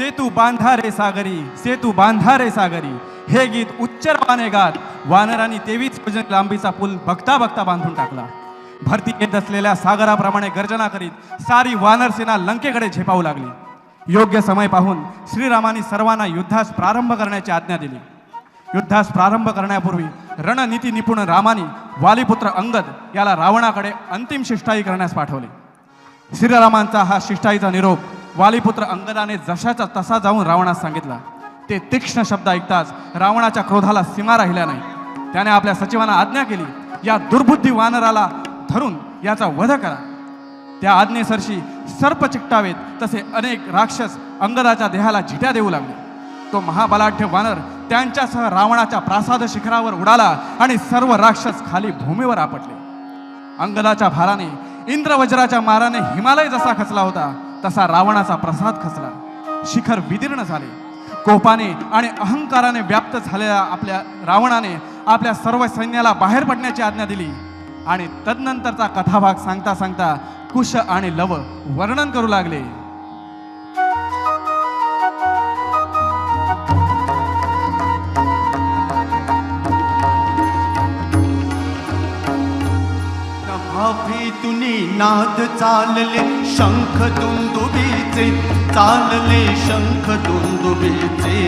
सेतू बांधा रे सागरी सेतू बांधा रे सागरी. हे गीत उच्चरवाने गात वानरांनी तेवीस योजन लांबीचा पूल बघता बघता बांधून टाकला. भरती येत असलेल्या सागराप्रमाणे गर्जना करीत सारी वानर सेना लंकेकडे झेपावू लागली. योग्य समय पाहून श्रीरामाने सर्वांना युद्धास प्रारंभ करण्याची आज्ञा दिली. युद्धास प्रारंभ करण्यापूर्वी रणनीती निपुण रामाने वालीपुत्र अंगद याला रावणाकडे अंतिम शिष्टाई करण्यास पाठवले. श्रीरामांचा हा शिष्टाईचा निरोप वालीपुत्र अंगदाने जशाचा तसा जाऊन रावणास सांगितला. ते तीक्ष्ण शब्द ऐकताच रावणाच्या क्रोधाला सीमा राहिल्या नाही. त्याने आपल्या सचिवांना आज्ञा केली. या दुर्बुद्धी वानराला धरून याचा वध करा. त्या आज्ञेसरशी सर्प चिकटावेत तसे अनेक राक्षस अंगदाच्या देहाला झिट्या देऊ लागले. तो महाबलाढ्य वानर त्यांच्यासह रावणाच्या प्रासाद शिखरावर उडाला आणि सर्व राक्षस खाली भूमीवर आपटले. अंगदाच्या भाराने इंद्रवज्राच्या माराने हिमालय जसा खचला होता. तसा रावणाचा प्रसाद खचला. शिखर विदीर्ण झाले. कोपाने आणि अहंकाराने व्याप्त झालेल्या आपल्या रावणाने आपल्या सर्व सैन्याला बाहेर पडण्याची आज्ञा दिली. आणि तदनंतरचा कथाभाग सांगता सांगता कुश आणि लव वर्णन करू लागले. नाद चालले शंख दुंदुबीचे चालले शंख दुंदुबीचे.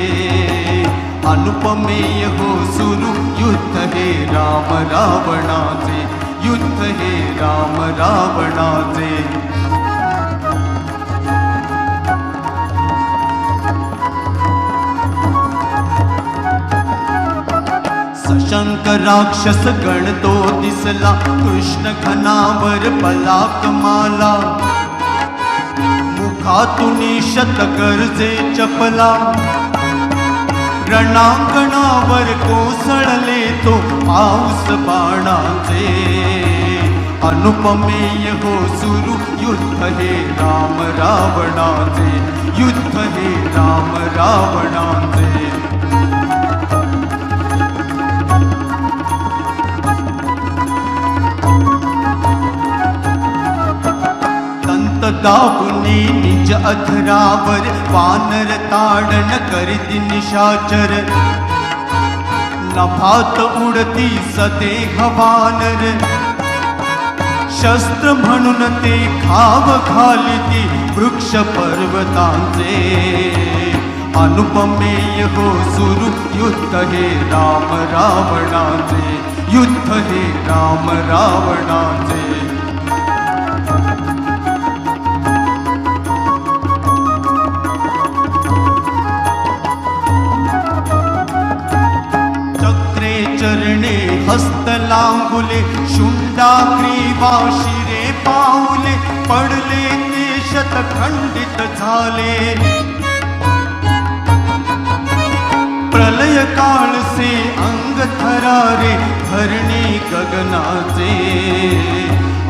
अनुपमेय हो सुरू युद्ध हे राम रावणाचे युद्ध हे राम रावणाचे. सशंक राक्षस गण तो दिसला कृष्ण घनावर पलाक माला मुखातून शतकर्जे चपला. रणांगणावर कोसळले तो पाऊस बाणाचे. अनुपमेय हो सुरू युद्ध हे राम रावणाचे. युद्ध हे राम रावणाचे. दाबुनी निज अधरावर वानर ताडण करीती निशाचर. नभात उडती सते वानर. शस्त्र म्हणून ते खाव घालिती वृक्ष पर्वतांचे. अनुपमेय हो सुरू युद्ध हे राम रावणाचे. युद्ध हे राम रावणाचे. हस्त शुंडा ग्रीवा शिरे पाऊले पडले ते शतखंडित झाले. प्रलय काळसे अंग थरारे धरणी गगनाचे.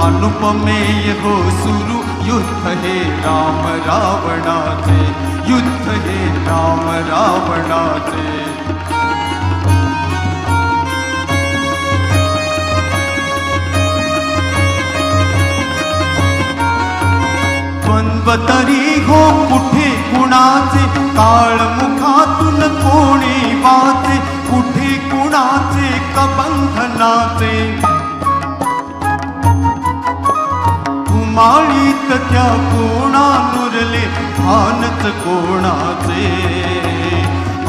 अनुपमेय हो सुरू युद्ध हे राम रावणाचे. युद्ध हे राम रावणाचे. तरी हो कुठे कुणाचे? काळ मुखातून कोणी वाचे? कुठे कुणाचे? कबंधनाचे. कुमाळीत त्या कोणा नुरले भानच कोणाचे?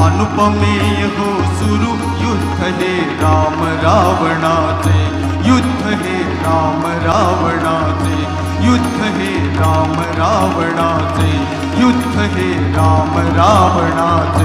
अनुपमेय हो सुरू युद्ध हे राम रावणाचे. युद्ध हे राम रावणाचे. युद्ध हे राम रावणाचे युद्ध हे राम रावणाचे